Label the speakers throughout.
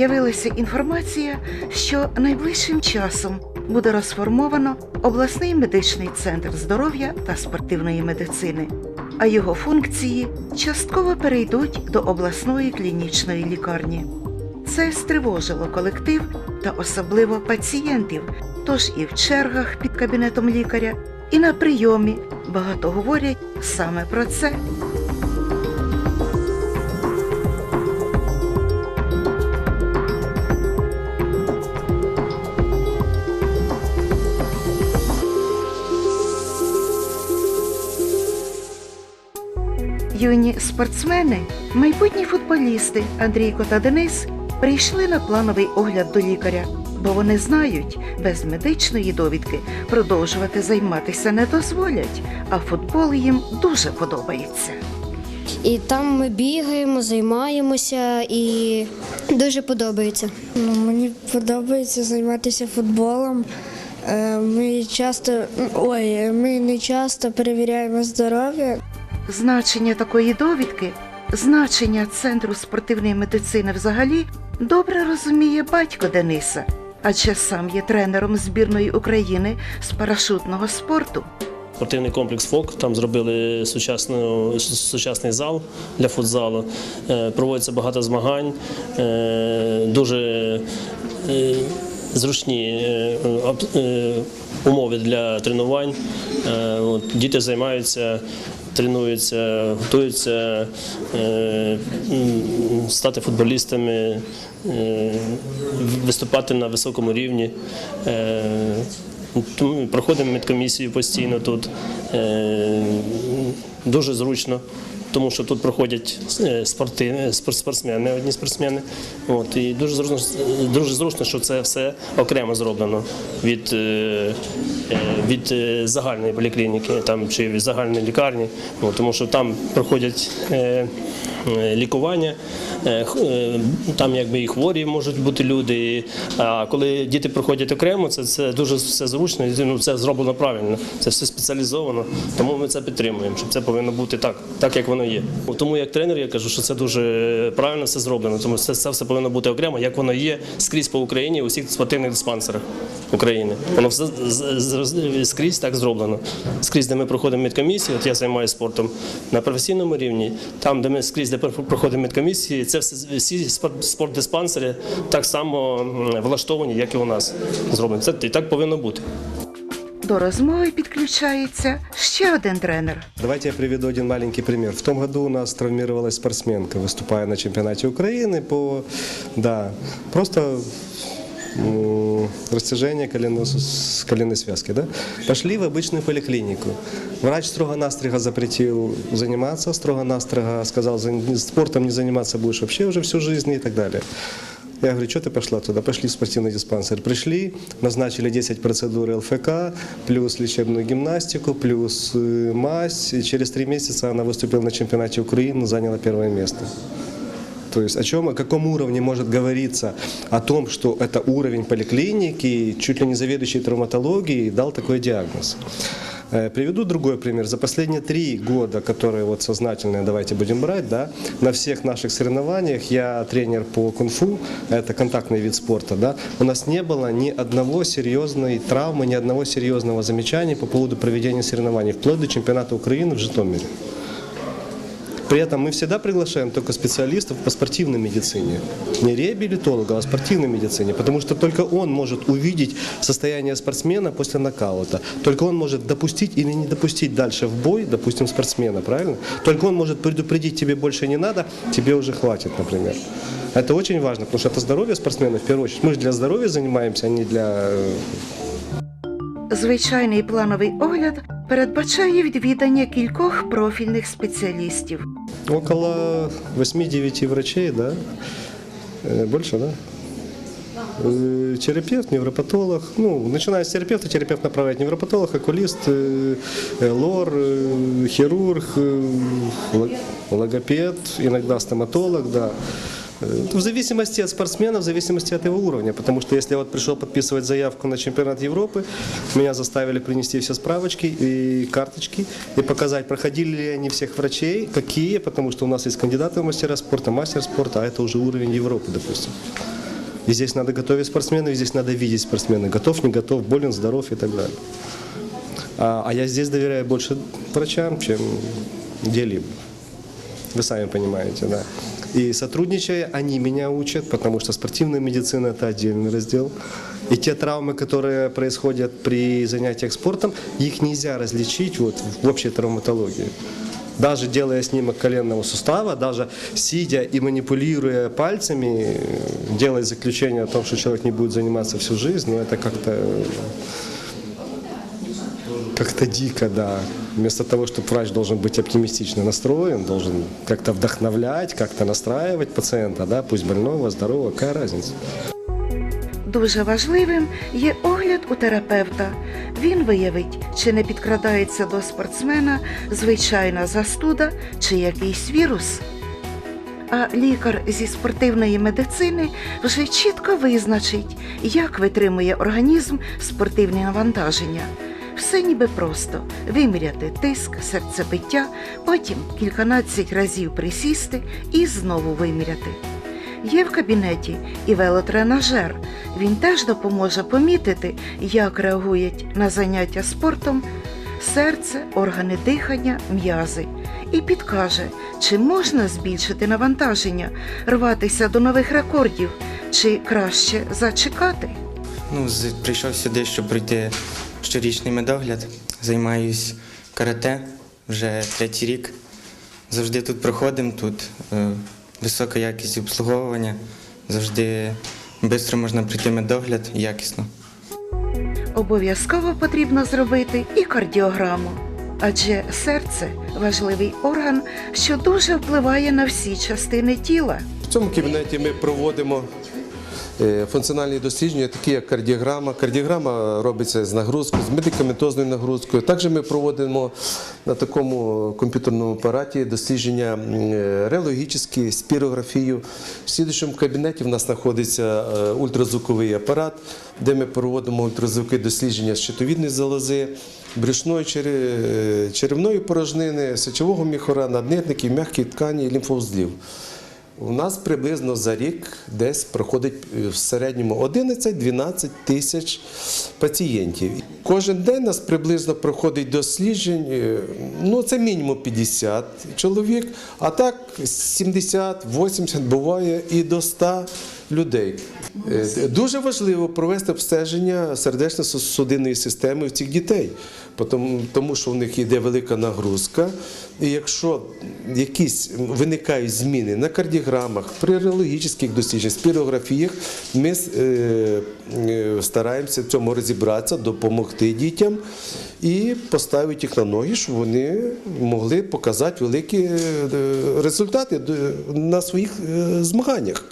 Speaker 1: з'явилася інформація, що найближчим часом буде розформовано обласний медичний центр здоров'я та спортивної медицини, а його функції частково перейдуть до обласної клінічної лікарні. Це стривожило колектив та особливо пацієнтів, тож і в чергах під кабінетом лікаря, і на прийомі багато говорять саме про це. Юні спортсмени, майбутні футболісти Андрійко та Денис прийшли на плановий огляд до лікаря, бо вони знають, без медичної довідки продовжувати займатися не дозволять, а футбол їм дуже подобається.
Speaker 2: І там ми бігаємо, займаємося і дуже подобається.
Speaker 3: Ну, мені подобається займатися футболом. Е, Ми часто ой, ми не часто перевіряємо здоров'я.
Speaker 1: Значення такої довідки, значення Центру спортивної медицини взагалі добре розуміє батько Дениса, адже сам є тренером збірної України з парашутного спорту.
Speaker 4: Спортивний комплекс ФОК, там зробили сучасний зал для футзалу. Е, Проводиться багато змагань, е, дуже е, зручні умови для тренувань. Діти займаються, тренуються, готуються е, стати футболістами, е, виступати на високому рівні. Е, Проходимо медкомісію постійно тут. Дуже зручно, тому що тут проходять е, спорти, е, спор- спортсмени, одні спортсмени. От, і дуже зручно, дуже зручно, що це все окремо зроблено від, е, від загальної поліклініки там, чи від загальної лікарні, тому що там проходять лікування, е, е, там якби і хворі можуть бути люди. А коли діти проходять окремо, це, це дуже все зручно, і, ну, це зроблено правильно, це все спеціалізовано. Тому ми це підтримуємо, що це повинно бути так, так як воно є. Тому як тренер я кажу, що це дуже правильно все зроблено, тому це, це все повинно бути окремо, як воно є скрізь по Україні у всіх спортивних диспансерах України. Воно все скрізь так зроблено. Скрізь, де ми проходимо медкомісію, от я займаюся спортом на професійному рівні, там, де ми скрізь де проходить медкомісії, це все всі спортдиспансери так само влаштовані, як і у нас зроблено. Це і так повинно бути.
Speaker 1: До розмови підключається ще один тренер.
Speaker 5: Давайте я приведу один маленький пример. В тому году у нас травмировалась спортсменка, виступає на чемпіонаті України. по, да, просто растяжение колено- с- коленной связки, да? Пошли в обычную поликлинику. Врач строго-настрого запретил заниматься, строго-настрого сказал, «За- спортом не заниматься будешь вообще уже всю жизнь и так далее. Я говорю, что ты пошла туда? Пошли в спортивный диспансер. Пришли, назначили 10 процедур ЛФК, плюс лечебную гимнастику, плюс э, мазь. И через три месяца она выступила на чемпионате Украины, заняла первое место. То есть о чем, о каком уровне может говориться о том, что это уровень поликлиники, чуть ли не заведующий травматологией дал такой диагноз. Э, Приведу другой пример. За последние три года, которые вот сознательные, давайте будем брать, да, на всех наших соревнованиях я тренер по кунг-фу, это контактный вид спорта, да, у нас не было ни одного серьезной травмы, ни одного серьезного замечания по поводу проведения соревнований, вплоть до чемпионата Украины в Житомире. При этом мы всегда приглашаем только специалистов по спортивной медицине. Не реабилитологов, а спортивной медицине. Потому что только он может увидеть состояние спортсмена после нокаута. Только он может допустить или не допустить дальше в бой, допустим, спортсмена, правильно? Только он может предупредить, тебе больше не надо, тебе уже хватит, например. Это очень важно, потому что это здоровье спортсмена в первую очередь. Мы же для здоровья занимаемся, а не для э,
Speaker 1: Звичайний плановий огляд передбачає відвідання кількох профільних спеціалістів.
Speaker 5: около 8-9 врачей, да? Э, Больше, да? Э, Терапевт, невропатолог. Ну, начиная с терапевта, терапевт направляет невропатолог, окулист, э, э, лор, э, хирург, э, лог- логопед, иногда стоматолог, да. Э, В зависимости от спортсмена, в зависимости от его уровня. Потому что если я вот пришел подписывать заявку на чемпионат Европы, меня заставили принести все справочки и карточки и показать, проходили ли они всех врачей, какие, потому что у нас есть кандидаты в мастера спорта, мастер спорта, а это уже уровень Европы, допустим. И здесь надо готовить спортсменов, и здесь надо видеть спортсмена. Готов, не готов, болен, здоров и так далее. А, а я здесь доверяю больше врачам, чем где-либо. Вы сами понимаете, да. И сотрудничая, они меня учат, потому что спортивная медицина – это отдельный раздел. И те травмы, которые происходят при занятиях спортом, их нельзя различить вот в общей травматологии. Даже делая снимок коленного сустава, даже сидя и манипулируя пальцами, делать заключение о том, что человек не будет заниматься всю жизнь, ну это как-то как-то дико, да. Вместо того, чтобы врач должен быть оптимистично настроен, должен как-то вдохновлять, как-то настраивать пациента, да, пусть больного, здорового, какая разница?
Speaker 1: Дуже важливим є огляд у терапевта. Він виявить, чи не підкрадається до спортсмена звичайна застуда чи якийсь вірус. А лікар зі спортивної медицини вже чітко визначить, як витримує організм спортивні навантаження. Все ніби просто виміряти тиск, серцебиття, потім кільканадцять разів присісти і знову виміряти. Є в кабінеті і велотренажер. Він теж допоможе помітити, як реагують на заняття спортом серце, органи дихання, м'язи. І підкаже, чи можна збільшити навантаження, рватися до нових рекордів, чи краще зачекати.
Speaker 6: Ну, прийшов сюди, щоб пройти щорічний медогляд. Займаюсь карате вже третій рік. Завжди тут проходимо, тут е, висока якість обслуговування. Завжди швидко можна пройти медогляд і якісно.
Speaker 1: Обов'язково потрібно зробити і кардіограму, адже серце важливий орган, що дуже впливає на всі частини тіла.
Speaker 7: В цьому кабінеті ми проводимо функціональні дослідження, такі як кардіограма. Кардіограма робиться з нагрузкою, з медикаментозною нагрузкою. Також ми проводимо на такому комп'ютерному апараті дослідження е, реологічні, спірографію. В слідчому кабінеті в нас знаходиться е, ультразвуковий апарат, де ми проводимо ультразвукові дослідження щитовідної залози, брюшної чере- е, черевної порожнини, сечового міхора, наднирників, м'яких тканей і лімфоузлів. У нас приблизно за рік десь проходить е, в середньому 11-12 тисяч пацієнтів. Кожен день нас приблизно проходить досліджень, е, ну це мінімум 50 чоловік, а так 70-80 буває і до 100 людей. Е, Дуже важливо провести обстеження сердечно-судинної системи в цих дітей, тому, що в них йде велика нагрузка. І якщо якісь виникають зміни на кардіограмах, при реологічних дослідженнях, спірографіях, ми е, е, стараємося в цьому розібратися, допомогти дітям і поставити їх на ноги, щоб вони могли показати великі результати на своїх змаганнях.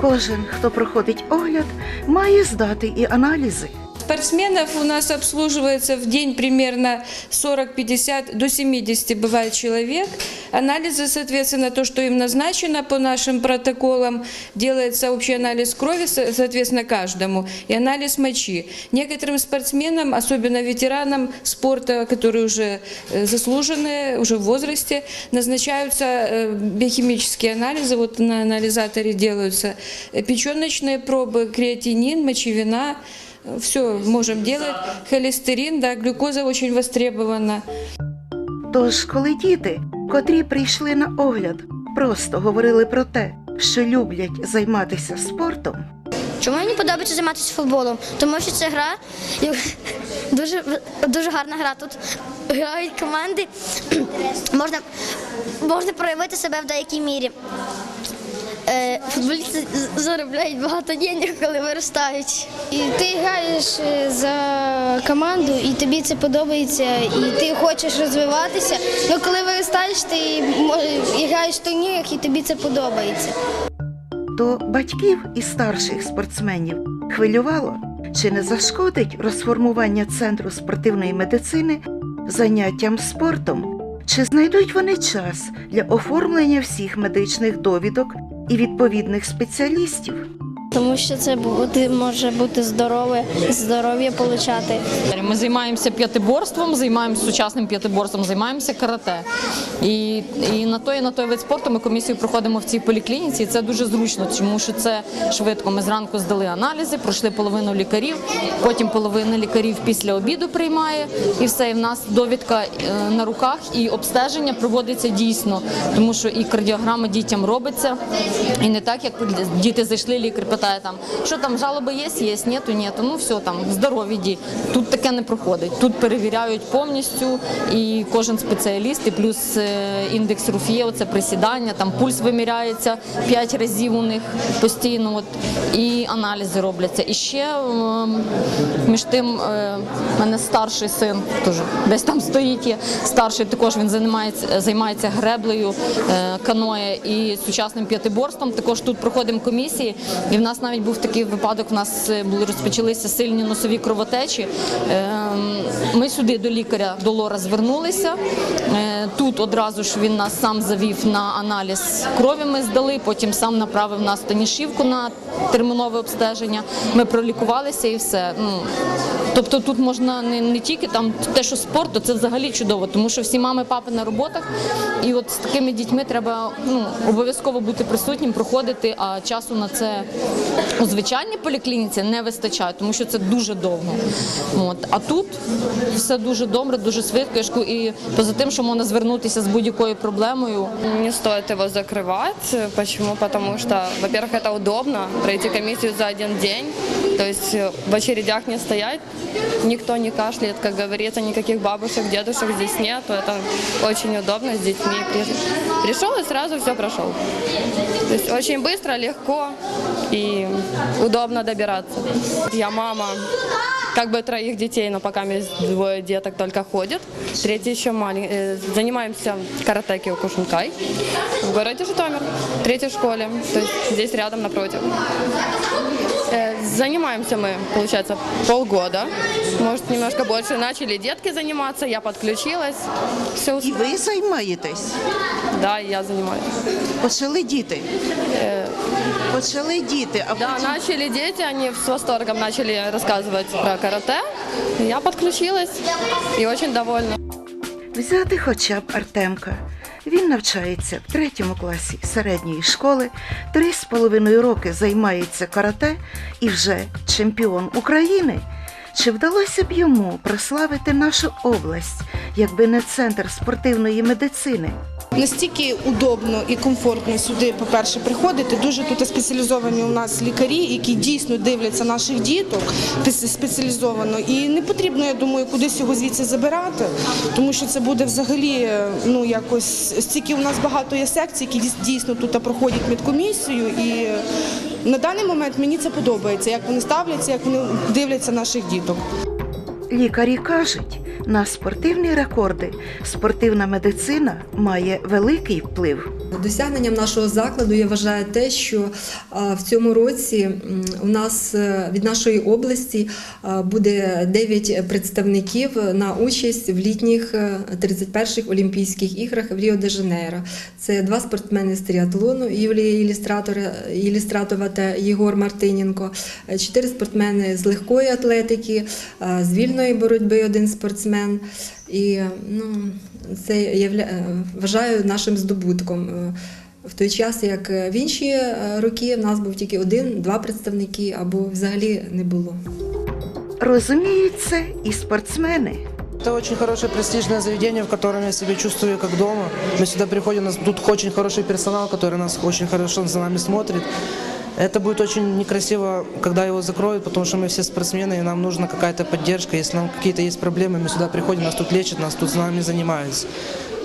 Speaker 1: Кожен, хто проходить огляд, має здати і аналізи.
Speaker 8: Спортсменов у нас обслуживается в день примерно 40-50 до 70 бывает человек. Анализы, соответственно, то, что им назначено по нашим протоколам, делается общий анализ крови, со- соответственно, каждому, и анализ мочи. Некоторым спортсменам, особенно ветеранам спорта, которые уже э, заслуженные, уже в возрасте, назначаются э, биохимические анализы, вот на анализаторе делаются э, печеночные пробы, креатинин, мочевина, все можем делать. Холестерин, да, глюкоза очень востребована.
Speaker 1: Тож, коли діти, котрі прийшли на огляд, просто говорили про те, що люблять займатися спортом,
Speaker 2: Чому мені подобається займатися футболом? Тому що це гра дуже, дуже гарна гра. Тут грають команди, можна, можна проявити себе в деякій мірі. Е, Футболісти заробляють багато денег, коли виростають.
Speaker 9: І ти граєш е, за команду, і тобі це подобається, і ти хочеш розвиватися. Ну коли виростаєш, ти і граєш в турнірах, і тобі це подобається.
Speaker 1: то батьків і старших спортсменів хвилювало, чи не зашкодить розформування центру спортивної медицини заняттям спортом, чи знайдуть вони час для оформлення всіх медичних довідок і відповідних спеціалістів.
Speaker 9: Тому що це бути, може бути здорове, здоров'я получати.
Speaker 10: Ми займаємося п'ятиборством, займаємося сучасним п'ятиборством, займаємося карате. І, і на той, і на той вид спорту ми комісію проходимо в цій поліклініці, і це дуже зручно, тому що це швидко. Ми зранку здали аналізи, пройшли половину лікарів, потім половина лікарів після обіду приймає, і все. І в нас довідка е, на руках, і обстеження проводиться дійсно, тому що і кардіограма дітям робиться. І не так, як діти зайшли, лікар питає там, що там жалоби є, є, нету, нету. Ну все там, здорові ді. Тут таке не проходить. Тут перевіряють повністю і кожен спеціаліст, і плюс е, індекс Руфієв, це присідання, там пульс виміряється 5 разів у них постійно. От, і аналізи робляться. І ще ем, між тим, е, в мене старший син теж десь там стоїть. Є старший також він займається, займається греблею, е, каноє і сучасним п'ятиборством. Також тут проходимо комісії. І в нас навіть був такий випадок. У нас е, були розпочалися сильні носові кровотечі. Ем, Ми сюди до лікаря до лора звернулися. Е, Тут одразу ж він нас сам завів на аналіз крові. Ми здали. Потім сам направив нас Танішівку на термінове обстеження. Ми пролікувалися і все. Ну тобто тут можна не, не тільки там те, що спорт, то це взагалі чудово, тому що всі мами, папи на роботах, і от з такими дітьми треба ну обов'язково бути присутнім, проходити. А часу на це у звичайній поліклініці не вистачає, тому що це дуже довго. От а тут все дуже добре, дуже швидко. Я ж кажу, І поза тим, що можна звернутися з будь-якою проблемою.
Speaker 11: Не стоит его закрывать. Почему? Потому что, во-первых, это удобно пройти комиссию за один день. То есть э, в очередях не стоять, никто не кашляет, как говорится, никаких бабушек, дедушек здесь нету. Это очень удобно с детьми. При- Пришел и сразу все прошел. То есть очень быстро, легко и удобно добираться. Я мама как бы троих детей, но пока есть двое деток только ходят. Третий еще маленький. Занимаемся карате Киокушинкай в городе Житомир, в третьей школе, то есть здесь рядом напротив. Э, Занимаемся мы, получается, полгода, может, немножко больше. Начали детки заниматься, я подключилась. Все,
Speaker 1: І ви займаєтесь?
Speaker 11: да, я занимаюсь.
Speaker 1: Почали діти. Почали діти, а
Speaker 11: Да,
Speaker 1: потім
Speaker 11: начали дети, они с восторгом начали рассказывать про карате. Я подключилась и очень довольна.
Speaker 1: взяти хоча б Артемка. Він навчається в третьому класі середньої школи, три з половиною роки займається карате і вже чемпіон України. Чи вдалося б йому прославити нашу область, якби не центр спортивної медицини?
Speaker 12: Настільки удобно і комфортно сюди, по-перше, приходити. Дуже тут спеціалізовані у нас лікарі, які дійсно дивляться наших діток спеціалізовано. І не потрібно, я думаю, кудись його звідси забирати, тому що це буде взагалі ну якось стільки у нас багато є секцій, які дійс- дійсно тут проходять медкомісію. І на даний момент мені це подобається, як вони ставляться, як вони дивляться наших діток.
Speaker 1: Лікарі кажуть, на спортивні рекорди спортивна медицина має великий вплив.
Speaker 13: Досягненням нашого закладу я вважаю те, що в цьому році у нас е, від нашої області буде 9 представників на участь в літніх е, 31-х Олімпійських іграх в Ріо-де-Жанейро. Це два спортсмени з тріатлону Юлія Ілюстратора, Ілюстратова та Єгор Мартиненко, е, чотири спортсмени з легкої атлетики, з вільної боротьби один спортсмен. І ну, це явля... е, вважаю нашим здобутком. Е, В той час, як в інші е, роки, в нас був тільки один-два представники або взагалі не було.
Speaker 1: Розуміють це і спортсмени.
Speaker 14: Это очень хорошее престижное заведение, в котором я себя чувствую как дома. Мы сюда приходим, у нас тут очень хороший персонал, который нас очень хорошо за нами смотрит. Это будет очень некрасиво, когда его закроют, потому что мы все спортсмены, и нам нужна какая-то поддержка. Если нам какие-то есть проблемы, мы сюда приходим, нас тут лечат, нас тут с нами занимаются.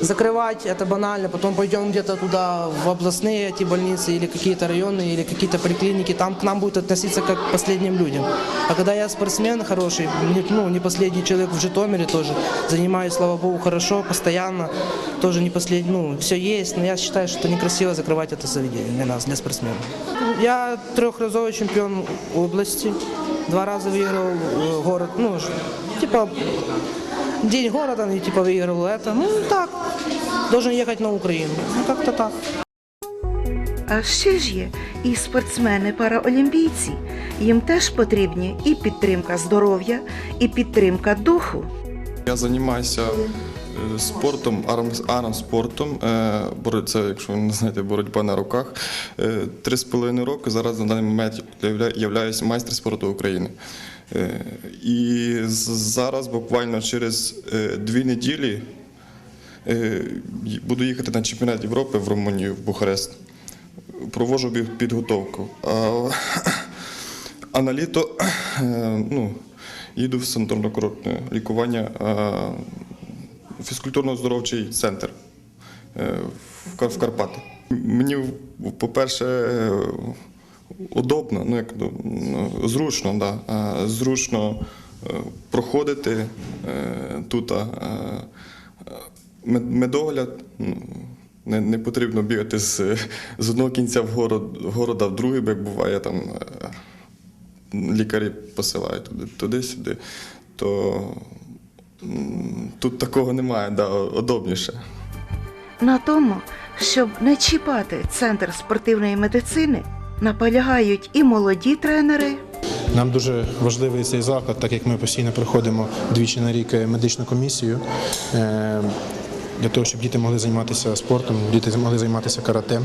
Speaker 14: Закрывать это банально, потом пойдем где-то туда, в областные эти больницы, или какие-то районные, или какие-то поликлиники, там к нам будут относиться как к последним людям. А когда я спортсмен хороший, не- ну, не последний человек в Житомире тоже, занимаюсь, слава богу, хорошо, постоянно, тоже не последний, ну, все есть, но я считаю, что некрасиво закрывать это заведение для нас, для спортсменов. Я трехразовый чемпион области, два раза выиграл э, город, ну, ж- типа, день города, они типа выиграл это, ну, так, должен ехать на Украину, ну, как-то так.
Speaker 1: А ще ж є і спортсмени-параолімпійці. Їм теж потрібні і підтримка здоров'я, і підтримка духу.
Speaker 15: Я займаюся спортом, арм-. Е, боро- Це, якщо ви не знаєте, боротьба на руках. Е, Три з половиною роки зараз на даний момент явля- являюсь майстер спорту України. Е, І зараз буквально через е, дві неділі е, буду їхати на чемпіонат Європи в Румунію, в Бухарест. Провожу підготовку. А, а на літо е, ну, їду в санаторно-курортне лікування е, фізкультурно-здоровчий центр е, в Карпати. Мені, по-перше, е, удобно, ну як ну, зручно, да, е, зручно проходити тут. мед- Медогляд. ну, Не, не потрібно бігати з, з одного кінця в город, города в другий, бо як буває там лікарі посилають туди, туди-сюди, то м, тут такого немає, да, удобніше.
Speaker 1: На тому, щоб не чіпати центр спортивної медицини, наполягають і молоді тренери,
Speaker 16: Нам дуже важливий цей заклад, так як ми постійно проходимо двічі на рік медичну комісію. е, Для того, щоб діти могли займатися спортом, діти могли займатися карате.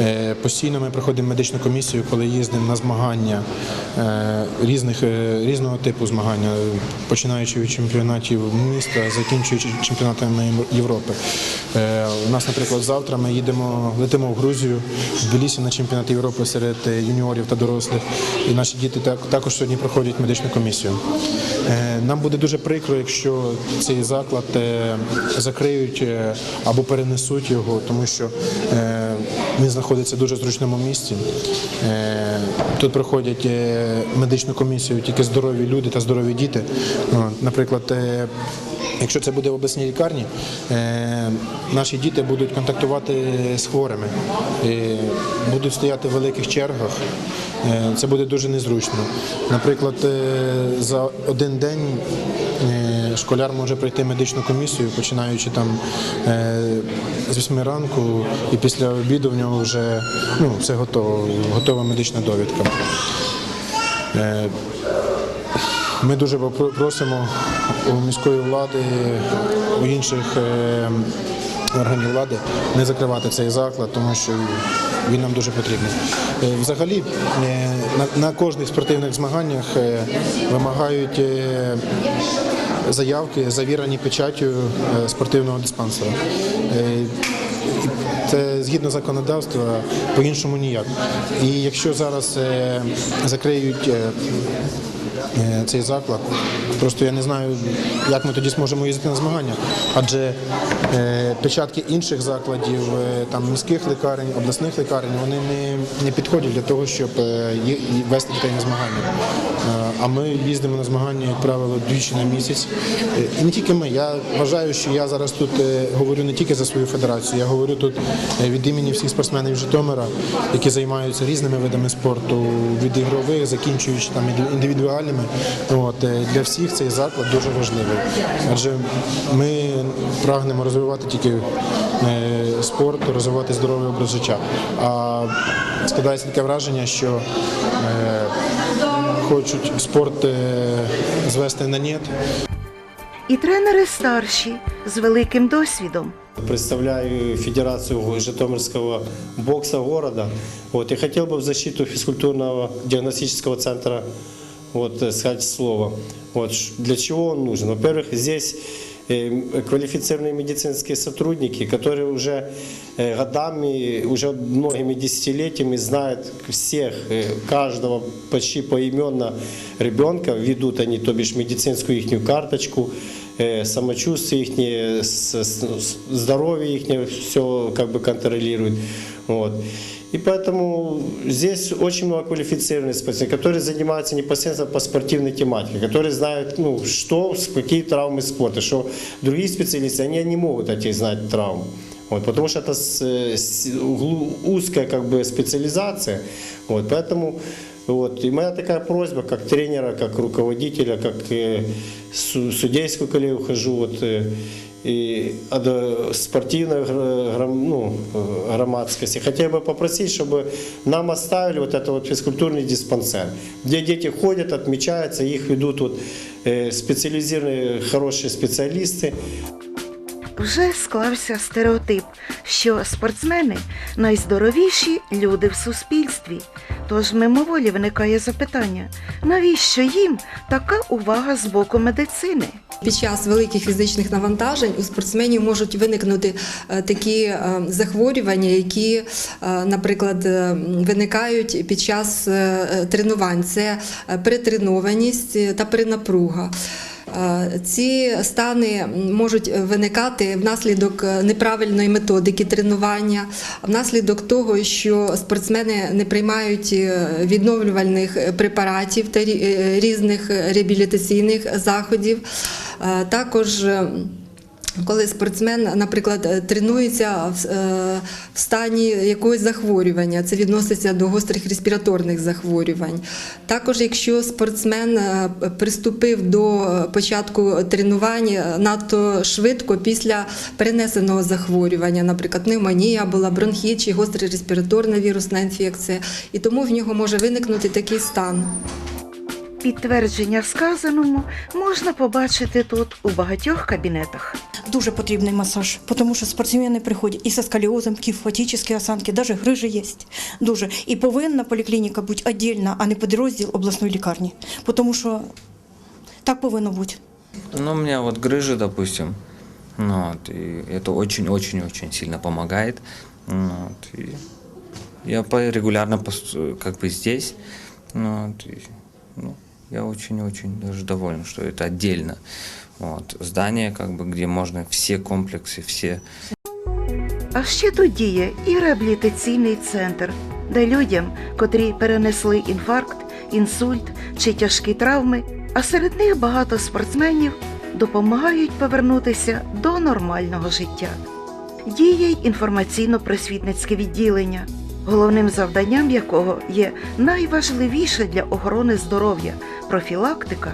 Speaker 16: Е, Постійно ми проходимо медичну комісію, коли їздимо на змагання е, різних, е, різного типу змагання, починаючи від чемпіонатів міста, закінчуючи чемпіонатами Європи. У нас, наприклад, завтра ми їдемо, летимо в Грузію, в Тбілісі на чемпіонат Європи серед юніорів та дорослих. І наші діти також сьогодні проходять медичну комісію. Нам буде дуже прикро, якщо цей заклад закриють або перенесуть його, тому що він знаходиться в дуже зручному місці. Е, Тут проходять е, медичну комісію тільки здорові люди та здорові діти. Наприклад, е, Якщо це буде в обласній лікарні, наші діти будуть контактувати з хворими, будуть стояти в великих чергах. Це буде дуже незручно. Наприклад, за один день школяр може пройти медичну комісію, починаючи там е, з 8 ранку, і після обіду в нього вже ну, все готово, готова медична довідка. Е, ми дуже просимо у міської влади, у інших е, органів влади не закривати цей заклад, тому що він нам дуже потрібний. Е, Взагалі на, кожних спортивних змаганнях вимагають заявки, завірені печаттю е, спортивного диспансера. Е, Це згідно законодавства, по-іншому ніяк. І якщо зараз е, закриють цей заклад. Просто я не знаю, як ми тоді зможемо їздити на змагання. Адже е, печатки інших закладів, е, там міських лікарень, обласних лікарень, вони не, не підходять для того, щоб е, вести дітей на змагання. Е, а ми їздимо на змагання, як правило, двічі на місяць. Е, І не тільки ми. Я вважаю, що я зараз тут е, говорю не тільки за свою федерацію, я говорю тут е, від імені всіх спортсменів Житомира, які займаються різними видами спорту, від ігрових, закінчуючи там інди- індивідуальними. От, е, для всіх цей заклад дуже важливий. Адже ми прагнемо розвивати тільки е, спорт, розвивати здоровий образ життя. А складається таке враження, що е, хочуть спорт звести на нет.
Speaker 1: і тренери старші з великим досвідом.
Speaker 17: Представляю Федерацию Житомирского бокса города. Вот, и хотел бы в защиту физкультурного диагностического центра вот, э, сказать слово. Вот, ш- для чего он нужен? Во-первых, здесь э, квалифицированные медицинские сотрудники, которые уже э, годами, уже многими десятилетиями знают всех, э, каждого почти поименно ребенка, ведут они, то бишь, медицинскую их карточку, э, самочувствие их, здоровье их, все как бы контролируют. Вот. И поэтому здесь очень много квалифицированных спортсменов, которые занимаются непосредственно по спортивной тематике, которые знают, ну, что, какие травмы спорта, что другие специалисты, они не могут эти знать травм. Вот, потому что это узкая как бы специализация. Вот, поэтому вот, и моя такая просьба, как тренера, как руководителя, как э, су- судейскую коллегу хожу, вот, э, и от э, спортивной гр- гром- ну, э, громадскости. Хотел бы попросить, чтобы нам оставили вот это вот физкультурный диспансер, где дети ходят, отмечаются, их ведут вот э, специализированные хорошие специалисты.
Speaker 1: Вже склався стереотип, що спортсмени найздоровіші люди в суспільстві. Тож мимоволі виникає запитання, навіщо їм така увага з боку медицини?
Speaker 13: Під час великих фізичних навантажень у спортсменів можуть виникнути е, такі е, захворювання, які, е, наприклад, виникають під час тренувань. Це перетренованість та перенапруга. Е, Ці стани можуть виникати внаслідок е, неправильної методики тренування, внаслідок того, що спортсмени не приймають е, відновлювальних препаратів та різних реабілітаційних заходів. Також коли спортсмен, наприклад, е, тренується в, е, стані якогось захворювання, це відноситься до гострих респіраторних захворювань. Також, якщо спортсмен е, приступив до початку тренувань надто швидко після перенесеного захворювання, наприклад, пневмонія була, бронхіт чи гостра респіраторна вірусна інфекція, і тому в нього може виникнути такий стан.
Speaker 1: Підтвердження сказаному можна побачити тут у багатьох кабінетах.
Speaker 18: Дуже потрібний масаж, тому що спортсмени приходять і со сколіозом, кіфотичні осанки, навіть грижі є. Дуже. І повинна поліклініка бути віддільна, а не підрозділ обласної лікарні. Тому що так повинно бути.
Speaker 19: Ну, у меня вот грыжи, допустим, ну, вот, и это очень-очень-очень сильно помогает. Ну, вот, и я по- регулярно пос- как бы здесь, ну, вот, и, ну, я очень-очень даже доволен, что это отдельно. Вот, здание, как бы, где можно все комплексы, все
Speaker 1: А ще тут діє і реабілітаційний центр, де людям, котрі перенесли інфаркт, інсульт чи тяжкі травми, а серед них багато спортсменів допомагають повернутися до нормального життя. Діє й інформаційно-просвітницьке відділення, головним завданням якого є найважливіше для охорони здоров'я профілактика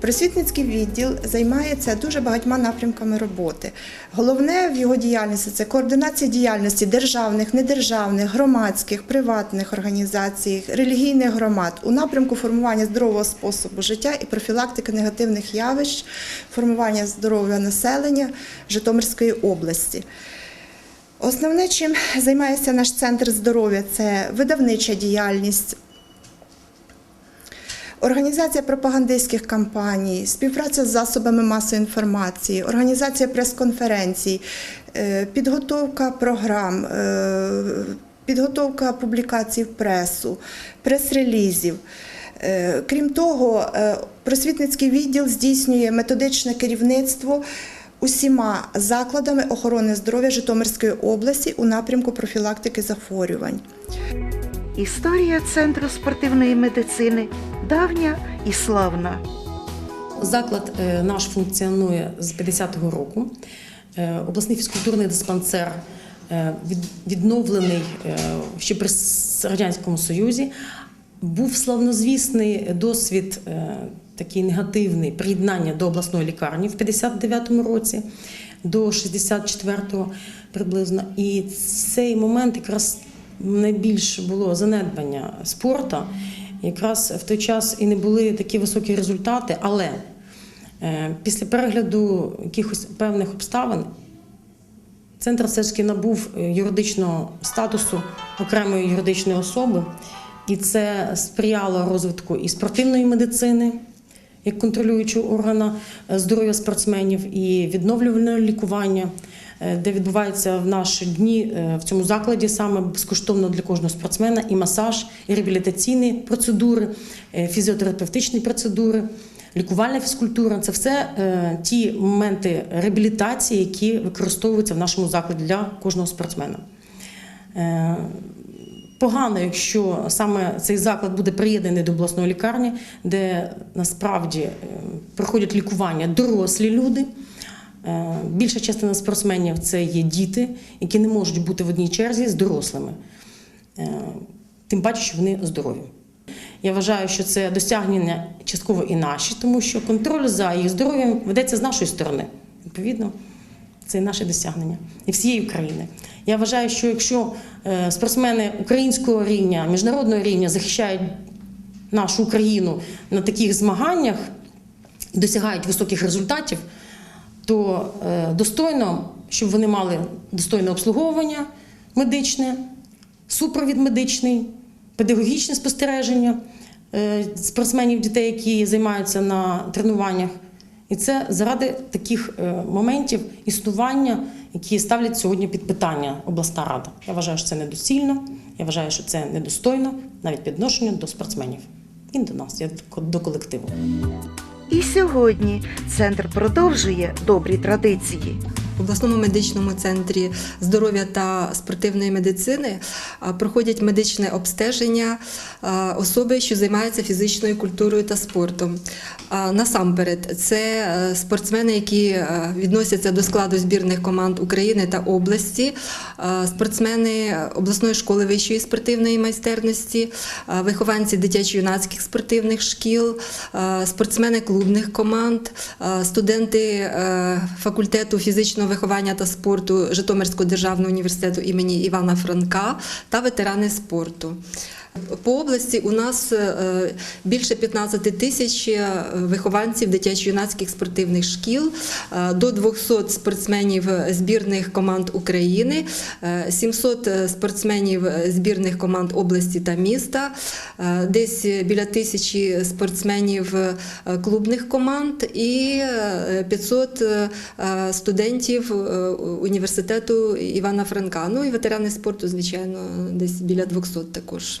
Speaker 20: Просвітницький відділ займається дуже багатьма напрямками роботи. Головне в його діяльності це координація діяльності державних, недержавних, громадських, приватних організацій, релігійних громад у напрямку формування здорового способу життя і профілактики негативних явищ, формування здоров'я населення Житомирської області. Основне, чим займається наш центр здоров'я, це видавнича діяльність, Організація пропагандистських кампаній, співпраця з засобами масової інформації, організація прес-конференцій, е, підготовка програм, е, підготовка публікацій в пресу, прес-релізів. Е, Крім того, просвітницький відділ здійснює методичне керівництво усіма закладами охорони здоров'я Житомирської області у напрямку профілактики захворювань.
Speaker 1: Історія Центру спортивної медицини давня і славна.
Speaker 21: Заклад е, наш функціонує з 50-го року. Е, Обласний фізкультурний диспансер е, відновлений ще при Радянському Союзі. Був славнозвісний досвід такий негативний приєднання до обласної лікарні в 59-му році, до 64-го приблизно. І цей момент якраз найбільше було занедбання спорту. Якраз в той час і не були такі високі результати, але е, після перегляду якихось певних обставин центр все ж таки набув е, юридичного статусу окремої юридичної особи, і це сприяло розвитку і спортивної медицини. Як контролюючого органа е, здоров'я спортсменів і відновлювального лікування, е, де відбувається в наші дні е, в цьому закладі саме безкоштовно для кожного спортсмена і масаж, і реабілітаційні процедури, фізіотерапевтичні процедури, лікувальна фізкультура це все ті моменти реабілітації, які використовуються в нашому закладі для кожного спортсмена. Погано, якщо саме цей заклад буде приєднаний до обласної лікарні, де насправді е, проходять лікування дорослі люди. Е, Більша частина спортсменів це є діти, які не можуть бути в одній черзі з дорослими. Е, Тим паче, що вони здорові. Я вважаю, що це досягнення частково і наші, тому що контроль за їх здоров'ям ведеться з нашої сторони. Відповідно, це і наше досягнення і всієї України. Я вважаю, що якщо е, спортсмени українського рівня, міжнародного рівня захищають нашу Україну на таких змаганнях досягають високих результатів, то е, достойно, щоб вони мали достойне обслуговування медичне, супровід медичний, педагогічне спостереження е, спортсменів, дітей, які займаються на тренуваннях. І це заради таких е, моментів існування, які ставлять сьогодні під питання обласна рада. Я вважаю, що це недоцільно, я вважаю, що це недостойно навіть підношення до спортсменів і до нас, до колективу.
Speaker 1: І сьогодні центр продовжує добрі традиції.
Speaker 13: В обласному медичному центрі здоров'я та спортивної медицини проходять медичне обстеження особи, що займаються фізичною культурою та спортом. Насамперед, це е, спортсмени, які е, відносяться до складу збірних команд України та області, спортсмени обласної школи вищої спортивної майстерності, вихованці дитячо-юнацьких спортивних шкіл, спортсмени клубних команд, студенти е, факультету фізичного виховання та спорту Житомирського державного університету імені Івана Франка та ветерани спорту. По області у нас е, більше 15 тисяч е, вихованців дитячо-юнацьких спортивних шкіл, е, до 200 спортсменів збірних команд України, е, 700 спортсменів збірних команд області та міста, десь біля тисячі спортсменів клубних команд і е, 500 е, студентів університету Івана Франка. Ну і ветерани спорту, звичайно, десь біля 200 також.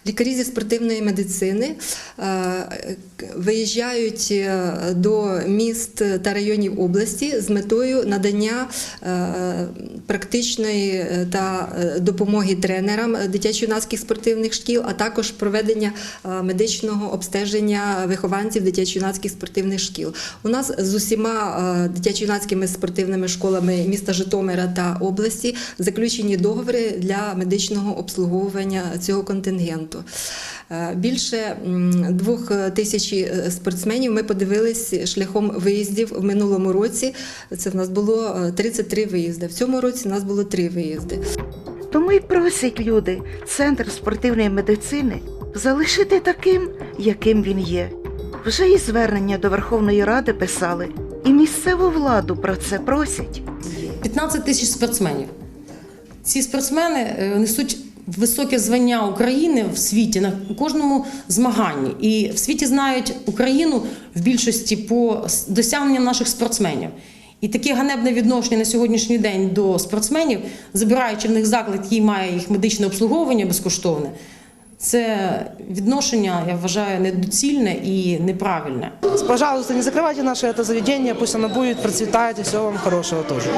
Speaker 13: Лікарі зі спортивної медицини е, виїжджають е, до міст та районів області з метою надання е, практичної та допомоги тренерам дитячо-юнацьких спортивних шкіл, а також проведення медичного обстеження вихованців дитячо-юнацьких спортивних шкіл. У нас з усіма дитячо-юнацькими спортивними школами міста Житомира та області заключені договори для медичного обслуговування цього контингенту. Е, Більше двох тисяч е, спортсменів ми подивились шляхом виїздів в минулому році. Це в нас було е, 33 виїзди. В цьому році в нас було 3 виїзди.
Speaker 1: Тому й просять люди центр спортивної медицини залишити таким, яким він є. Вже і звернення до Верховної Ради писали, і місцеву владу про це просять.
Speaker 21: 15 тисяч спортсменів. Ці спортсмени е, несуть високе звання України в світі на кожному змаганні. І в світі знають Україну в більшості по досягненням наших спортсменів. І таке ганебне відношення на сьогоднішній день до спортсменів, забираючи в них заклад, який має їх медичне обслуговування безкоштовне, це відношення, я вважаю, недоцільне і неправильне.
Speaker 14: Пожалуйста, не закрывайте наше это заведение, пусть оно будет процветать, и всего вам хорошего тоже.